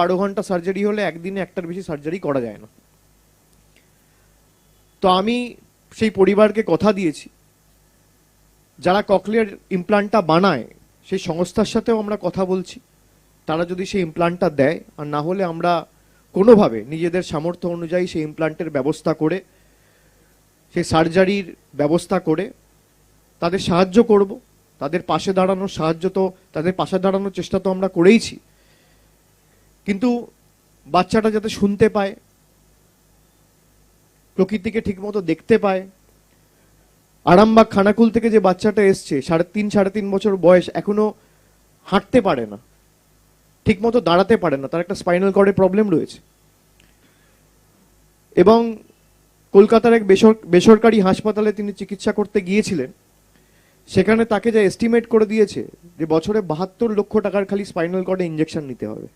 বারো ঘণ্টা সার্জারি হলে একদিনে একটার বেশি সার্জারি করা যায় না। তো আমি সেই পরিবারকে কথা দিয়েছি। যারা ককলিয়ার ইমপ্লান্টটা বানায়, সেই সংস্থার সাথেও আমরা কথা বলছি। তারা যদি সেই ইমপ্লান্টটা দেয়, আর না হলে আমরা কোনোভাবে নিজেদের সামর্থ্য অনুযায়ী সেই ইমপ্লান্টের ব্যবস্থা করে, সেই সার্জারির ব্যবস্থা করে তাদের সাহায্য করব। তাদের পাশে দাঁড়ানোর সাহায্য তো, তাদের পাশে দাঁড়ানোর চেষ্টা তো আমরা করেইছি। কিন্তু বাচ্চাটা যাতে শুনতে পায়, প্রকৃতিকে ঠিকমতো দেখতে পায়। আরামবাগ খানাকুল থেকে যে বাচ্চাটা এসছে, সাড়ে তিন সাড়ে তিন বছর বয়স, এখনও হাঁটতে পারে না, ঠিকমতো দাঁড়াতে পারে না, তার একটা স্পাইনাল কর্ডে প্রবলেম রয়েছে। এবং কলকাতার এক বেসর- বেসরকারি হাসপাতালে তিনি চিকিৎসা করতে গিয়েছিলেন, সেখানে তাকে যা এস্টিমেট করে দিয়েছে যে বছরে বাহাত্তর লক্ষ টাকার খালি স্পাইনাল কর্ডে ইঞ্জেকশন নিতে হবে।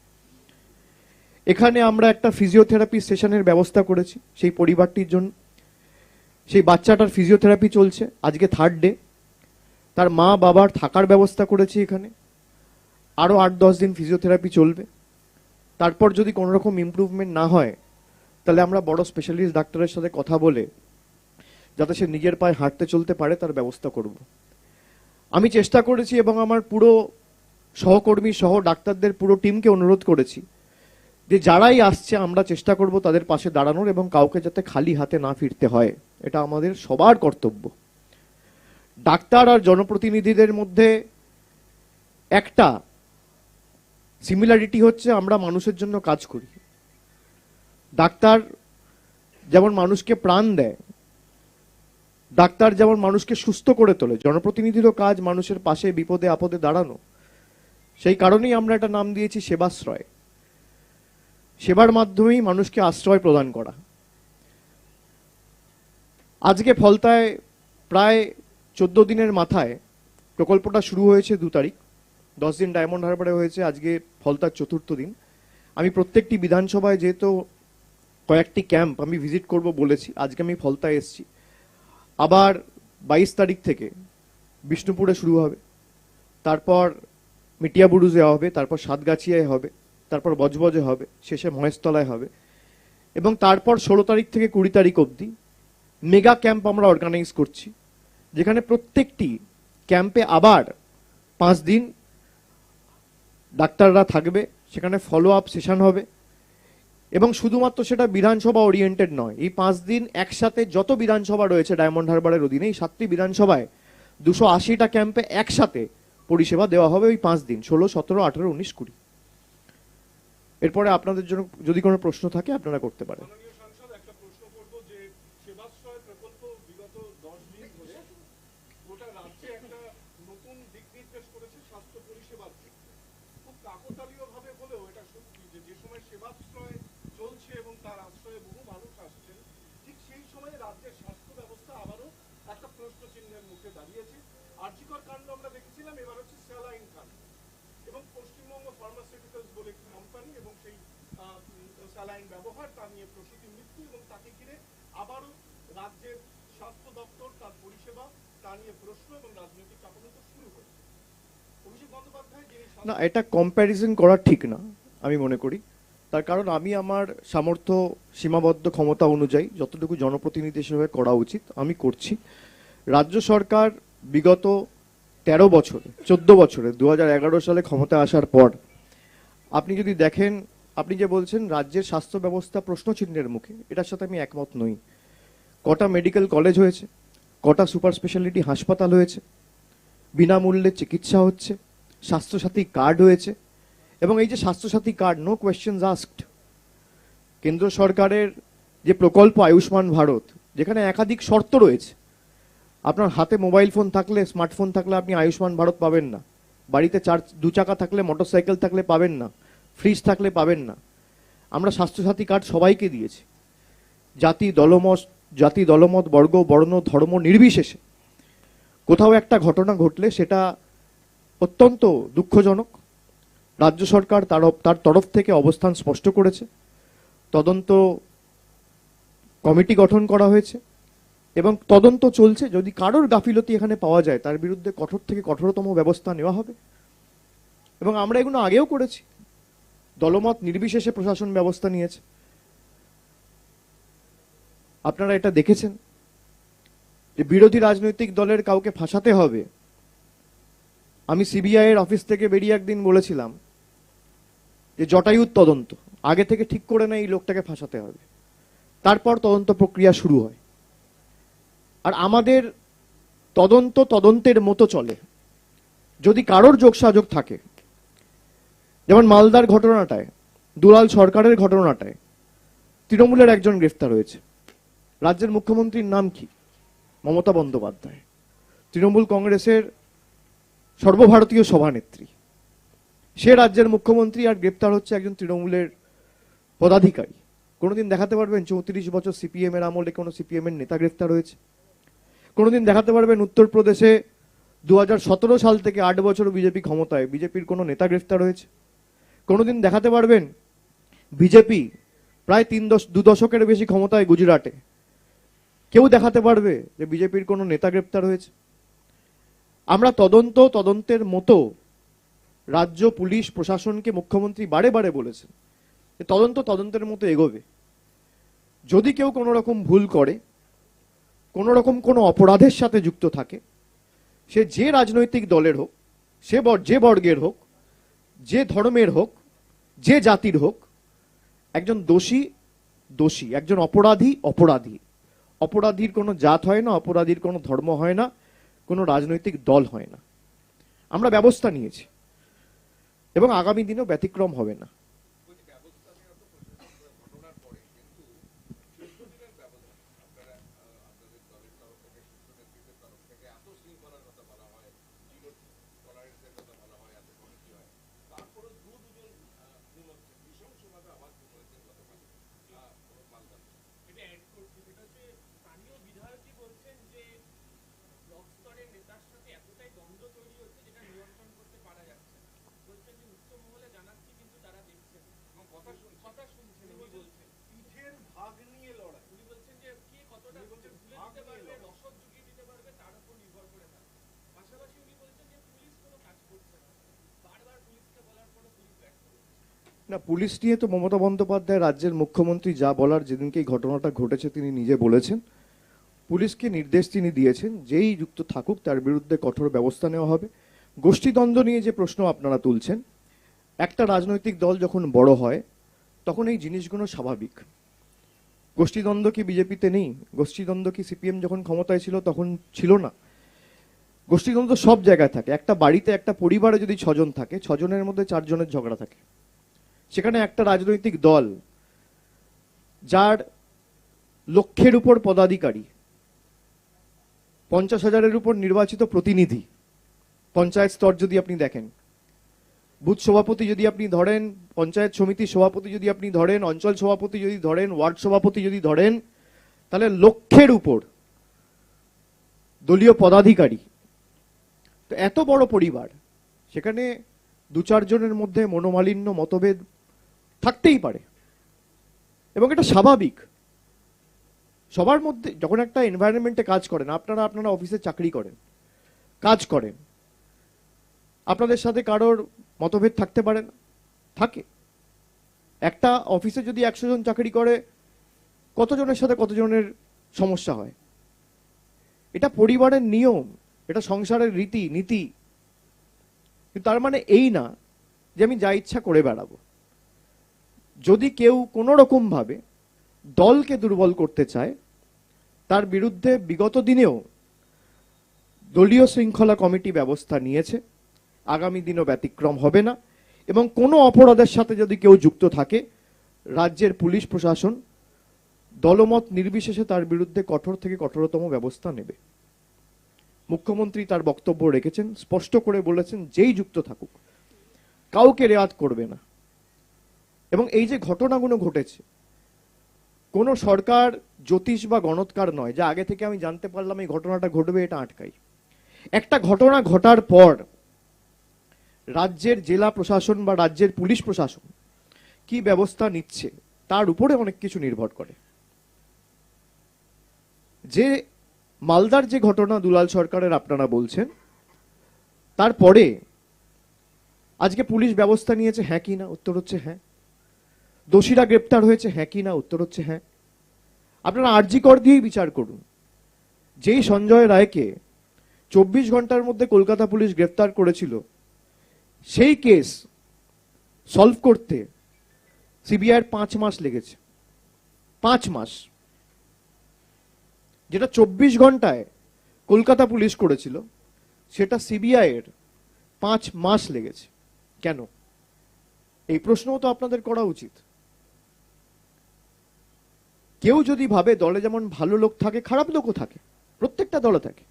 এখানে আমরা একটা ফিজিওথেরাপি সেশনের ব্যবস্থা করেছি, সেই পরিবারটির জন্য। সেই বাচ্চাটার ফিজিওথেরাপি চলছে, আজকে থার্ড ডে তার মা বাবার থাকার ব্যবস্থা করেছি এখানে। আরও আট দশ দিন ফিজিওথেরাপি চলবে। তারপর যদি কোনো রকম ইমপ্রুভমেন্ট না হয়, তাহলে আমরা বড় স্পেশালিস্ট ডাক্তারের সাথে কথা বলে, যাতে সে নিজের পায়ে হাঁটতে চলতে পারে, তার ব্যবস্থা করব। আমি চেষ্টা করেছি এবং আমার পুরো সহকর্মী সহ ডাক্তারদের পুরো টিমকে অনুরোধ করেছি। যে যারাই আসছে, আমরা চেষ্টা করব তাদের পাশে দাঁড়ানোর এবং কাউকে যাতে খালি হাতে না ফিরতে হয়। এটা আমাদের সবার কর্তব্য। ডাক্তার আর জনপ্রতিনিধিদের মধ্যে একটা সিমিলারিটি হচ্ছে, আমরা মানুষের জন্য কাজ করি। ডাক্তার যেমন মানুষকে প্রাণ দেয়, ডাক্তার যেমন মানুষকে সুস্থ করে তোলে, জনপ্রতিনিধিরও কাজ মানুষের পাশে বিপদে আপদে দাঁড়ানো। সেই কারণেই আমরা একটা নাম দিয়েছি সেবাশ্রয়। সেবার মাধ্যমেই মানুষকে আশ্রয় প্রদান করা। আজকে ফলতায় প্রায় চোদ্দ দিনের মাথায় প্রকল্পটা শুরু হয়েছে দু তারিখ। দশ দিন ডায়মন্ড হারবারে হয়েছে, আজকে ফলতার চতুর্থ দিন। আমি প্রত্যেকটি বিধানসভায় যেহেতু কয়েকটি ক্যাম্প আমি ভিজিট করব বলেছি, আজকে আমি ফলতায় এসেছি। আবার বাইশ তারিখ থেকে বিষ্ণুপুরে শুরু হবে, তারপর মিটিয়াবুরুজে হবে, তারপর সাতগাছিয়ায় হবে। তারপর বজবজে হবে, শেষে মহেশতলায় হবে। এবং তারপর ষোলো তারিখ থেকে কুড়ি তারিখ অবধি মেগা ক্যাম্প আমরা অর্গানাইজ করছি, যেখানে প্রত্যেকটি ক্যাম্পে আবার পাঁচ দিন ডাক্তাররা থাকবে, সেখানে ফলো আপ সেশন হবে। এবং শুধুমাত্র সেটা বিধানসভা ওরিয়েন্টেড নয়, এই পাঁচ দিন একসাথে যত বিধানসভা রয়েছে ডায়মন্ড হারবারের অধীনে, এই সাতটি বিধানসভায় দুশো আশিটা ক্যাম্পে একসাথে পরিষেবা দেওয়া হবে ওই পাঁচ দিন, ষোলো, সতেরো, আঠেরো, উনিশ, কুড়ি। এরপরে আপনাদের জন্য যদি কোনো প্রশ্ন থাকে, আপনারা করতে পারেন। দাঁড়িয়েছে। আর্যিকর কাণ্ড আমরা দেখেছিলাম, এবার হচ্ছে স্যালাইন কাণ্ড। পশ্চিমবঙ্গ ফার্মাসিউটিক্যালস বলে একটি কোম্পানি এবং সেই স্যালাইন ব্যবহার, তা নিয়ে প্রসূতি মৃত্যু এবং তাকে ঘিরে আবারও রাজ্যের স্বাস্থ্য দপ্তর তার পরিষেবা, তা নিয়ে প্রশ্ন এবং রাজনৈতিক শুরু না, এটা কম্প্যারিজন করা ঠিক না, আমি মনে করি। তার কারণ আমি আমার সামর্থ্য, সীমাবদ্ধ ক্ষমতা অনুযায়ী যতটুকু জনপ্রতিনিধি হিসেবে করা উচিত, আমি করছি। রাজ্য সরকার বিগত তেরো বছরে, চোদ্দ বছরে দু হাজার এগারো সালে ক্ষমতা আসার পর, আপনি যদি দেখেন, আপনি যে বলছেন রাজ্যের স্বাস্থ্য ব্যবস্থা প্রশ্নচিহ্নের মুখে, এটার সাথে আমি একমত নই। কটা মেডিকেল কলেজ হয়েছে, কটা সুপার স্পেশালিটি হাসপাতাল হয়েছে, বিনামূল্যে চিকিৎসা হচ্ছে, স্বাস্থ্যসাথী কার্ড হয়েছে, এবং এই যে Swasthya Sathi card no question asked কেন্দ্র সরকারের যে প্রকল্প আয়ুষ্মান ভারত, যেখানে একাধিক শর্ত রয়েছে আপনার হাতে মোবাইল ফোন থাকলে, স্মার্টফোন থাকলে আপনি আয়ুষ্মান ভারত পাবেন না। বাড়িতে চার দু চাকা থাকলে, মোটরসাইকেল থাকলে পাবেন না। ফ্রিজ থাকলে পাবেন না। আমরা স্বাস্থ্যসাথী কার্ড সবাইকে দিয়েছি। জাতি দলমত জাতি দলমত, বর্গ, বর্ণ, ধর্ম নির্বিশেষে। কোথাও একটা ঘটনা ঘটলে সেটা অত্যন্ত দুঃখজনক। রাজ্য সরকার তার তার তরফ থেকে অবস্থান স্পষ্ট করেছে। তদন্ত কমিটি গঠন করা হয়েছে। এবং তদন্ত চলছে, যদি কারোর গাফিলতি এখানে পাওয়া যায়, তার বিরুদ্ধে কঠোর থেকে কঠোরতম ব্যবস্থা নেওয়া হবে। এবং আমরা এগুলো আগেও করেছি। দলমত নির্বিশেষে প্রশাসন ব্যবস্থা নিয়েছে। আপনারা এটা দেখেছেন। যে বিরোধী রাজনৈতিক দলের কাউকে ফাঁসাতে হবে, আমি সিবিআই এর অফিস থেকে বেরিয়ে একদিন বলেছিলাম যে জটায়ুর তদন্ত, আগে থেকে ঠিক করে না এই লোকটাকে ফাঁসাতে হবে। তারপর তদন্ত প্রক্রিয়া শুরু হয়। আর আমাদের তদন্ত তদন্তের মতো চলে। যদি কারোর যোগসাযোগ থাকে, যেমন মালদার ঘটনাটায়, দুলাল সরকারের ঘটনাটায়, তৃণমূলের একজন গ্রেফতার হয়েছে। রাজ্যের মুখ্যমন্ত্রীর নাম কি? মমতা বন্দ্যোপাধ্যায়। তৃণমূল কংগ্রেসের সর্বভারতীয় সভানেত্রী। সে রাজ্যের মুখ্যমন্ত্রী আর গ্রেপ্তার হচ্ছে একজন তৃণমূলের পদাধিকারী। কোনোদিন দেখাতে পারবেন, চৌত্রিশ বছর সিপিএম এর আমলে কোনো সিপিএম এর নেতা গ্রেফতার হয়েছে? কোনোদিন দেখাতে পারবেন উত্তরপ্রদেশে দু হাজার সতেরো সাল থেকে আট বছর বিজেপি ক্ষমতায়। বিজেপির কোনো নেতা গ্রেফতার হয়েছে? কোনোদিন দেখাতে পারবেন বিজেপি প্রায় তিন দশ দু দশকের বেশি ক্ষমতায় গুজরাটে? কেউ দেখাতে পারবে যে বিজেপির কোনো নেতা গ্রেপ্তার হয়েছে? আমরা তদন্ত, তদন্তের মতো রাজ্য, পুলিশ, প্রশাসনকে মুখ্যমন্ত্রী বারে বারে বলেছেন তদন্ত তদন্তের মতো এগোবে। যদি কেউ কোনো রকম ভুল করে কোনো রকম কোনো অপরাধের সাথে যুক্ত থাকে। সে যে রাজনৈতিক দলের হোক, সে যে বর্গের হোক, যে ধর্মের হোক, যে জাতির হোক, একজন দোষী দোষী, একজন অপরাধী অপরাধী। অপরাধীর কোনো জাত হয় না, অপরাধীর কোনো ধর্ম হয় না, কোনো রাজনৈতিক দল হয় না। আমরা ব্যবস্থা নিয়েছি। এবং আগামী দিনেও ব্যতিক্রম হবে না বলছি ব্যবস্থা নেওয়া তো প্রশাসন ঘটনার পরে কিন্তু চোদ্দ দিনের ব্যবধান আপনারা আহ, আপনাদের দলের তরফ থেকে শীর্ষ নেতৃত্বের তরফ থেকে এত শৃঙ্খলার কথা বলা হয় জিরো টলারেন্সের কথা বলা হয় এত কমিটি হয় তারপরে দু দুজন আহ, খুন হচ্ছে নৃশংসভাবে আবার খুন হয়েছে গতকাল আহ, মালদা এটা অ্যাড করছি সেটা হচ্ছে স্থানীয় বিধায়কই বলছেন যে ব্লক স্তরের নেতার সাথে এতটাই দ্বন্দ্ব তৈরি হচ্ছে যেটা নিয়ন্ত্রণ করতে পারা যাচ্ছে না বলছেন যে উচ্চ মহলে জানাচ্ছি কিন্তু তারা দেখছেন না। এবং কথা শুনছি কথা শুনছেন উনি বলছেন? পিঠের ভাগ নিয়ে লড়াই। উনি বলছেন যে কে কতটা বলছেন তুলে দিতে পারবে রসদ জুগিয়ে দিতে পারবে তার উপর নির্ভর করে থাকে পাশাপাশি উনি বলছেন যে পুলিশ কোনো কাজ করছে না। বারবার পুলিশকে বলার পরও পুলিশ ব্যর্থ না পুলিশ নিয়ে তো মমতা বন্দ্যোপাধ্যায় রাজ্যের মুখ্যমন্ত্রী যা বলার যেদিনকে এই ঘটনাটা ঘটেছে তিনি নিজে বলেছেন। পুলিশকে নির্দেশ তিনি দিয়েছেন যেই যুক্ত থাকুক তার বিরুদ্ধে কঠোর ব্যবস্থা নেওয়া হবে। গোষ্ঠীদ্বন্দ্ব নিয়ে যে প্রশ্ন আপনারা তুলছেন একটা রাজনৈতিক দল যখন বড় হয় তখন এই জিনিসগুলো স্বাভাবিক। গোষ্ঠীদ্বন্দ্ব কি বিজেপিতে নেই? গোষ্ঠীদ্বন্দ্ব কি সিপিএম যখন ক্ষমতায় ছিল তখন ছিল না। গোষ্ঠীদ্বন্দ্ব সব জায়গায় থাকে। একটা বাড়িতে, একটা পরিবারে যদি ছজন থাকে, ছজনের মধ্যে চারজনের ঝগড়া থাকে। সেখানে একটা রাজনৈতিক দল, যার লক্ষ্যের উপর পদাধিকারী, পঞ্চাশ হাজারের উপর নির্বাচিত প্রতিনিধি, পঞ্চায়েত স্তর যদি আপনি দেখেন বুথ সভাপতি যদি আপনি ধরেন, পঞ্চায়েত সমিতির সভাপতি যদি আপনি ধরেন, অঞ্চল সভাপতি যদি ধরেন, ওয়ার্ড সভাপতি যদি ধরেন, তাহলে লক্ষ্যের উপর দলীয় পদাধিকারী। তো এত বড় পরিবার, সেখানে দু চারজনের মধ্যে মনোমালিন্য, মতভেদ থাকতেই পারে। এবং এটা স্বাভাবিক। সবার মধ্যে যখন একটা এনভায়রনমেন্টে কাজ করেন, আপনারা আপনারা অফিসে চাকরি করেন, কাজ করেন আপনাদের সাথে কারোর মতভেদ থাকতে পারে না। থাকে। একটা অফিসে যদি একশো জন চাকরি করে, কতজনের সাথে কতজনের সমস্যা হয়? এটা পরিবারের নিয়ম, এটা সংসারের রীতি, নীতি। তার মানে এই না যে আমি যা ইচ্ছা করে বেড়াবো। যদি কেউ কোনো রকম ভাবে দলকে দুর্বল করতে চায়, তার বিরুদ্ধে বিগত দিনেও দলীয় শৃঙ্খলা কমিটি ব্যবস্থা নিয়েছে। আগামী দিনও ব্যতিক্রম হবে না। এবং কোনো অপরাধের সাথে যদি কেউ যুক্ত থাকে, রাজ্যের পুলিশ প্রশাসন দলমত নির্বিশেষে তার বিরুদ্ধে কঠোর থেকে কঠোরতম ব্যবস্থা নেবে। মুখ্যমন্ত্রী তার বক্তব্য রেখেছেন, স্পষ্ট করে বলেছেন, যেই যুক্ত থাকুক, কাউকে রেয়াত করবে না। এবং এই যে ঘটনাগুলো ঘটেছে, কোন সরকার, জ্যোতিষ বা গণৎকার নয়, যে আগে থেকে আমি জানতে পারলাম এই ঘটনাটা ঘটবে, এটা আটকাই। একটা ঘটনা ঘটার পর রাজ্যের জেলা প্রশাসন বা রাজ্যের পুলিশ প্রশাসন কি ব্যবস্থা নিচ্ছে, তার উপরে অনেক কিছু নির্ভর করে। যে মালদার যে ঘটনা দুলাল সরকারের আপনারা বলছেন, তারপরে আজকে পুলিশ ব্যবস্থা নিয়েছে হ্যাঁ কি না, উত্তর হচ্ছে হ্যাঁ। দোষীরা গ্রেপ্তার হয়েছে হ্যাঁ কি না, উত্তর হচ্ছে হ্যাঁ। আপনারা আরজি কর দিয়েই বিচার করুন। যেই সঞ্জয় রায়কে চব্বিশ ঘণ্টার মধ্যে কলকাতা পুলিশ গ্রেপ্তার করেছিল সেই কেস সলভ করতে সিবিআইয়ের পাঁচ মাস লেগেছে। পাঁচ মাস। যেটা চব্বিশ ঘন্টায় কলকাতা পুলিশ করেছিল, সেটা সিবিআইয়ের পাঁচ মাস লেগেছে। কেন? এই প্রশ্নও তো আপনাদের করা উচিত। কেউ যদি ভাবে দলে যেমন ভালো লোক থাকে, খারাপ লোকও থাকে, প্রত্যেকটা দলে থাকে,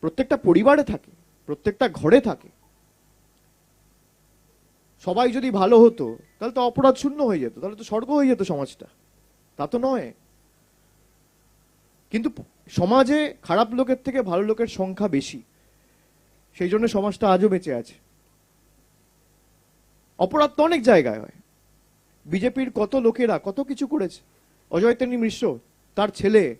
প্রত্যেকটা পরিবারে থাকে, প্রত্যেকটা ঘরে থাকে সবাই যদি ভালো হতো, তাহলে তো অপরাধ শূন্য হয়ে যেত, তাহলে তো স্বর্গ হয়ে যেত সমাজটা। তা তো নয়। কিন্তু সমাজে খারাপ লোকের থেকে ভালো লোকের সংখ্যা বেশি। সেই জন্য সমাজটা আজও বেঁচে আছে। অপরাধ তো অনেক জায়গায় হয়। বিজেপির কত লোকেরা কত কিছু করেছে। অজয় তেনি মিশ্র, তার ছেলে,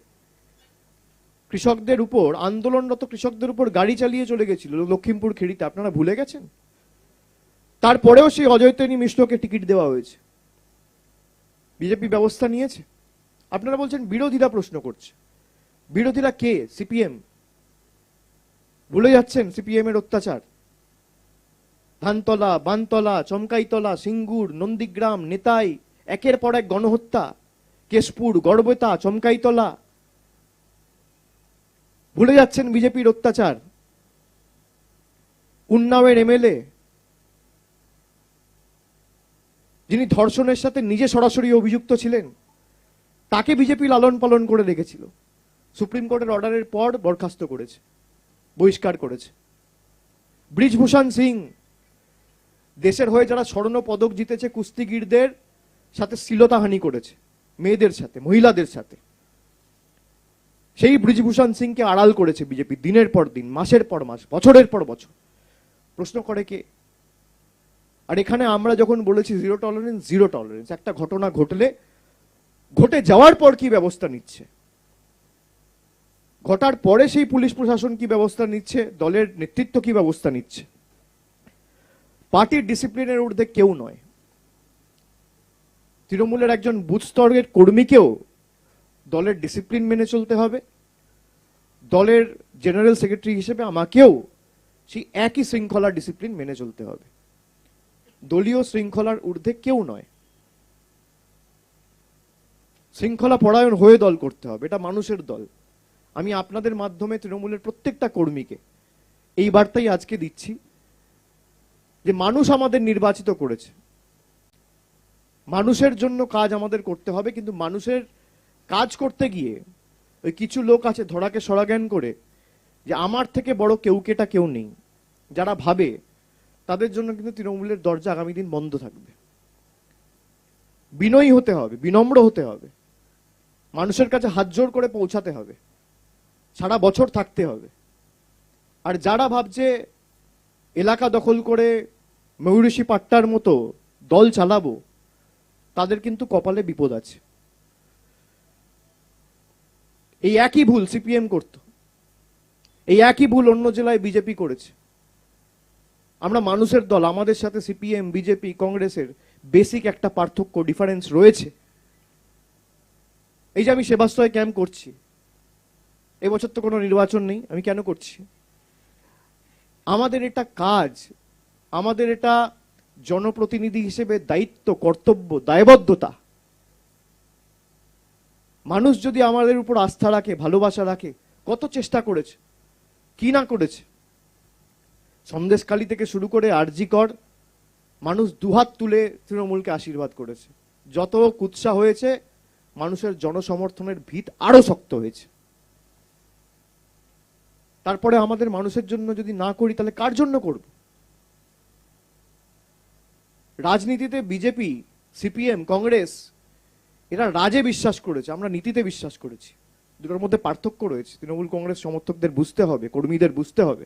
কৃষকদের উপর, আন্দোলনরত কৃষকদের উপর গাড়ি চালিয়ে চলে গেছিল লক্ষ্মীমপুর খেড়িতে। আপনারা ভুলে গেছেন? তারপরেও সেই অজয় তেনি মিশ্রকে টিকিট দেওয়া হয়েছে। বিজেপি ব্যবস্থা নিয়েছে। আপনারা বলছেন বিরোধীরা প্রশ্ন করছে। বিরোধীরা কে? সিপিএম। ভুলে যাচ্ছেন সিপিএম এর অত্যাচার। ধানতলা, বানতলা, চমকাইতলা, সিঙ্গুর, নন্দীগ্রাম, নেতাই, একের পর এক গণহত্যা। কেশপুর, গড়বেতা, চমকাইতলা। ভুলে যাচ্ছেন বিজেপির অত্যাচার। উন্নাওয়ের এমএলএ যিনি ধর্ষণের সাথে নিজে সরাসরি অভিযুক্ত ছিলেন, তাকে বিজেপি লালন পালন করে রেখেছিল। সুপ্রিম কোর্টের অর্ডারের পর বরখাস্ত করেছে, বহিষ্কার করেছে। ব্রিজভূষণ সিং, দেশের হয়ে যারা স্বর্ণ পদক জিতেছে কুস্তিগিরদের সাথে শ্লীলতাহানি করেছে, মেয়েদের সাথে, মহিলাদের সাথে। সেই ব্রিজভূষণ সিংকে আড়াল করেছে বিজেপি দিনের পর দিন, মাসের পর মাস, বছরের পর বছর। প্রশ্ন করে কে? আর এখানে আমরা যখন বলেছি জিরো টলারেন্স জিরো টলারেন্স একটা ঘটনা ঘটলে, ঘটে যাওয়ার পর কি ব্যবস্থা নিচ্ছে? ঘটার পরে সেই পুলিশ প্রশাসন কি ব্যবস্থা নিচ্ছে? দলের নেতৃত্ব কি ব্যবস্থা নিচ্ছে? পার্টির ডিসিপ্লিনের ঊর্ধ্বে কেউ নয়। তৃণমূলের একজন বুথ স্তরের কর্মীকেও দলের ডিসিপ্লিন মেনে চলতে হবে। দলের জেনারেল সেক্রেটারি হিসেবে আমাকেও সেই একই শৃঙ্খলা ডিসিপ্লিন মেনে চলতে হবে। দলীয় শৃঙ্খলার ঊর্ধ্বে কেউ নয়। শৃঙ্খলা পরায়ণ হয়ে দল করতে হবে, এটা মানুষের দল। আমি আপনাদের মাধ্যমে তৃণমূলের প্রত্যেকটা কর্মীকে এই বার্তাই আজকে দিচ্ছি যে মানুষ আমাদের নির্বাচিত করেছে। মানুষের জন্য কাজ আমাদের করতে হবে, কিন্তু মানুষের কাজ করতে গিয়ে ওই কিছু লোক আছে ধরাকে সরাজ্ঞান করে যে আমার থেকে বড় কেউ কেটা কেউ নেই। যারা ভাবে তাদের জন্য কিন্তু তৃণমূলের দরজা আগামী দিন বন্ধ থাকবে। বিনয়ী হতে হবে, বিনম্র হতে হবে। মানুষের কাছে হাত জোর করে পৌঁছাতে হবে। সারা বছর থাকতে হবে। আর যারা ভাবছে এলাকা দখল করে ময়ূরষি পাট্টার মতো দল চালাবো, তাদের কিন্তু কপালে বিপদ আছে। এই একই ভুল সিপিএম করত। এই একই ভুল অন্য জেলায় বিজেপি করেছে। আমরা মানুষের দল, আমাদের সাথে সিপিএম বিজেপি কংগ্রেসের বেসিক একটা পার্থক্য ডিফারেন্স রয়েছে। এই যে আমি সেবাশ্রয় ক্যাম্প করছি, এবছর তো কোনো নির্বাচন নেই, আমি কেন করছি? আমাদের এটা কাজ, আমাদের এটা জনপ্রতিনিধি হিসেবে দায়িত্ব, কর্তব্য, দায়বদ্ধতা। মানুষ যদি আমাদের উপর আস্থা রাখে, ভালোবাসা রাখে, কত চেষ্টা করেছে, কি না করেছে? সন্দেশকালী থেকে শুরু করে আরজি কর, মানুষ দুহাত তুলে তৃণমূলকে আশীর্বাদ করেছে। যত কুৎসা হয়েছে, মানুষের জনসমর্থনের ভিত আরও শক্ত হয়েছে। তারপরে আমাদের মানুষের জন্য যদি না করি, তাহলে কার জন্য করব? রাজনীতিতে বিজেপি, সিপিএম, কংগ্রেস, এরা রাজে বিশ্বাস করেছে, আমরা নীতিতে বিশ্বাস করেছি। দুটোর মধ্যে পার্থক্য রয়েছে। তৃণমূল কংগ্রেস সমর্থকদের বুঝতে হবে, কর্মীদের বুঝতে হবে।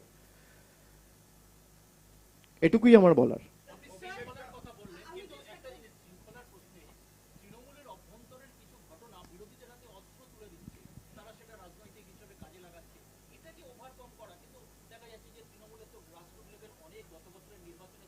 এটুকুই আমার বলার আপনি শৃঙ্খলার কথা বললেন কিন্তু একটা জিনিস শৃঙ্খলার প্রশ্নে তৃণমূলের অভ্যন্তরের কিছু ঘটনা বিরোধীদের হাতে অস্ত্র তুলে দিচ্ছে তারা সেটা রাজনৈতিক হিসেবে কাজে লাগাচ্ছে এটাকে ওভারকাম করা কিন্তু দেখা যাচ্ছে যে তৃণমূলের তো গ্রাসরুট লেভেল অনেক গত বছরের নির্বাচন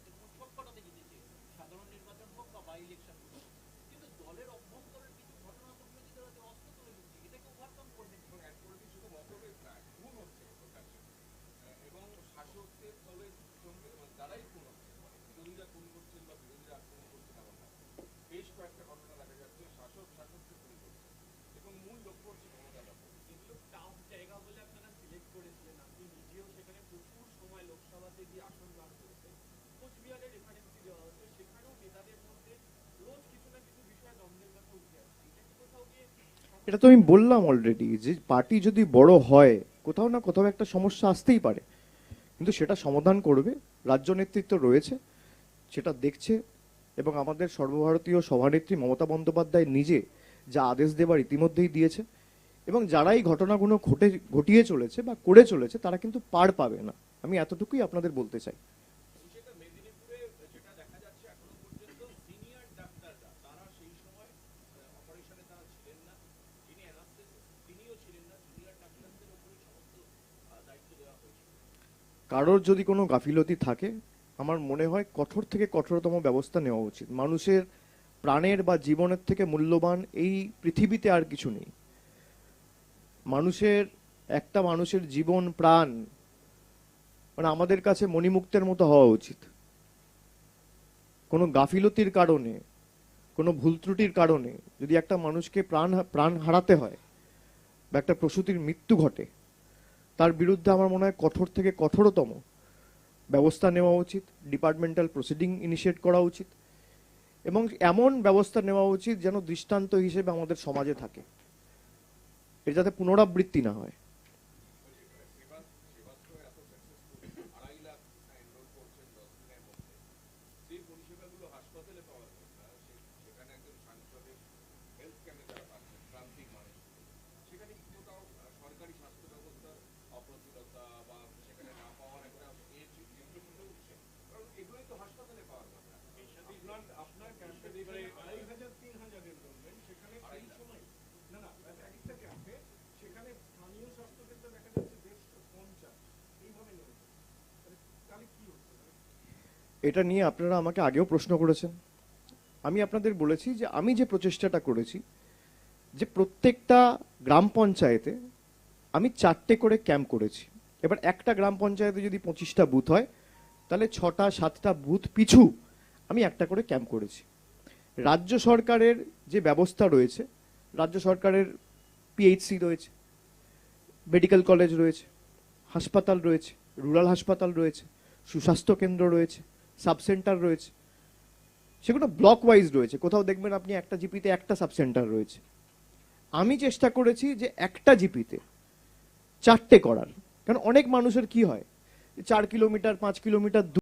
এটা তো আমি বললাম অলরেডি যে পার্টি যদি বড় হয়, কোথাও না কোথাও একটা সমস্যা আসতেই পারে। কিন্তু সেটা সমাধান করবে, রাজ্য নেতৃত্ব রয়েছে, সেটা দেখছে, এবং আমাদের সর্বভারতীয় সভানেত্রী মমতা বন্দ্যোপাধ্যায় নিজে যা আদেশ দেবার ইতিমধ্যেই দিয়েছে, এবং যারা এই ঘটনাগুলো ঘটে, ঘটিয়ে চলেছে বা করে চলেছে, তারা কিন্তু পার পাবে না। আমি এতটুকুই আপনাদের বলতে চাই সেটা মেদিনীপুরে যেটা দেখা যাচ্ছে এখনও পর্যন্ত সিনিয়র ডাক্তাররা তারা সেই সময় অপারেশনে তারা ছিলেন না যিনি অ্যানাস্থেসিস তিনিও ছিলেন না জুনিয়র ডাক্তারদের উপরই সমস্ত আহ, দায়িত্ব দেওয়া হয়েছিল কারোর যদি কোনো গাফিলতি থাকে, আমার মনে হয় কঠোর থেকে কঠোরতম ব্যবস্থা নেওয়া উচিত। মানুষের প্রাণের বা জীবনের থেকে মূল্যবান এই পৃথিবীতে আর কিছু নেই। মানুষের, একটা মানুষের জীবন, প্রাণ মানে আমাদের কাছে মণিমুক্তের মতো হওয়া উচিত। কোনো গাফিলতির কারণে, কোনো ভুল ত্রুটির কারণে যদি একটা মানুষকে প্রাণ প্রাণ হারাতে হয় বা একটা প্রসূতির মৃত্যু ঘটে তার বিরুদ্ধে আমার মনে হয় কঠোর থেকে কঠোরতম ব্যবস্থা নেওয়া উচিত ডিপার্টমেন্টাল প্রসিডিং ইনিশিয়েট করা উচিত, এবং এমন ব্যবস্থা নেওয়া উচিত যেন দৃষ্টান্ত হিসেবে আমাদের সমাজে থাকে। এর যাতে পুনরাবৃত্তি না হয় আড়াই লাখ এনরোল করছেন দশ দিনের মধ্যে সেই পরিষেবাগুলো হাসপাতালে পাওয়ার কথা সে- সেখানে একজন সাংসদের হেলথ ক্যাম্পে যারা পাচ্ছেন প্রান্তিক মানুষ সেখানে কি কোথাও আহ, সরকারি স্বাস্থ্য ব্যবস্থার অপ্রতুলতা বা সেখানে না পাওয়ার একটা এর চিত্র ফুটে উঠছে কারণ এগুলোই তো হাসপাতালে পাওয়ার কথা আপনার আপনার ক্যাম্পে দেখবে আড়াই হাজার তিন হাজার এনরোলমেন্ট সেখানে এই সময় না না একটা একটা ক্যাম্পে সেখানে স্থানীয় স্বাস্থ্যকেন্দ্র দেখা যাচ্ছে দেড়শো পঞ্চাশ এইভাবে নেমেছে তাহলে তাহলে কি হচ্ছে এটা নিয়ে আপনারা আমাকে আগেও প্রশ্ন করেছেন। আমি আপনাদের বলেছি যে আমি যে প্রচেষ্টাটা করেছি, যে প্রত্যেকটা গ্রাম পঞ্চায়েতে আমি চারটে করে ক্যাম্প করেছি। এবার একটা গ্রাম পঞ্চায়েতে যদি পঁচিশটা বুথ হয়, তাহলে ছটা, সাতটা বুথ পিছু আমি একটা করে ক্যাম্প করেছি। রাজ্য সরকারের যে ব্যবস্থা রয়েছে, রাজ্য সরকারের পিএইচসি রয়েছে, মেডিকেল কলেজ রয়েছে, হাসপাতাল রয়েছে, রুরাল হাসপাতাল রয়েছে, সুস্বাস্থ্য কেন্দ্র রয়েছে সাব সেন্টার রয়েছে। সেগুলো ব্লক ওয়াইজ রয়েছে। কোথাও দেখবেন আপনি একটা জিপিতে একটা সাবসেন্টার রয়েছে। আমি চেষ্টা করেছি যে একটা জিপিতে চারটে করার। কারণ অনেক মানুষের কি হয়? চার কিলোমিটার, পাঁচ কিলোমিটার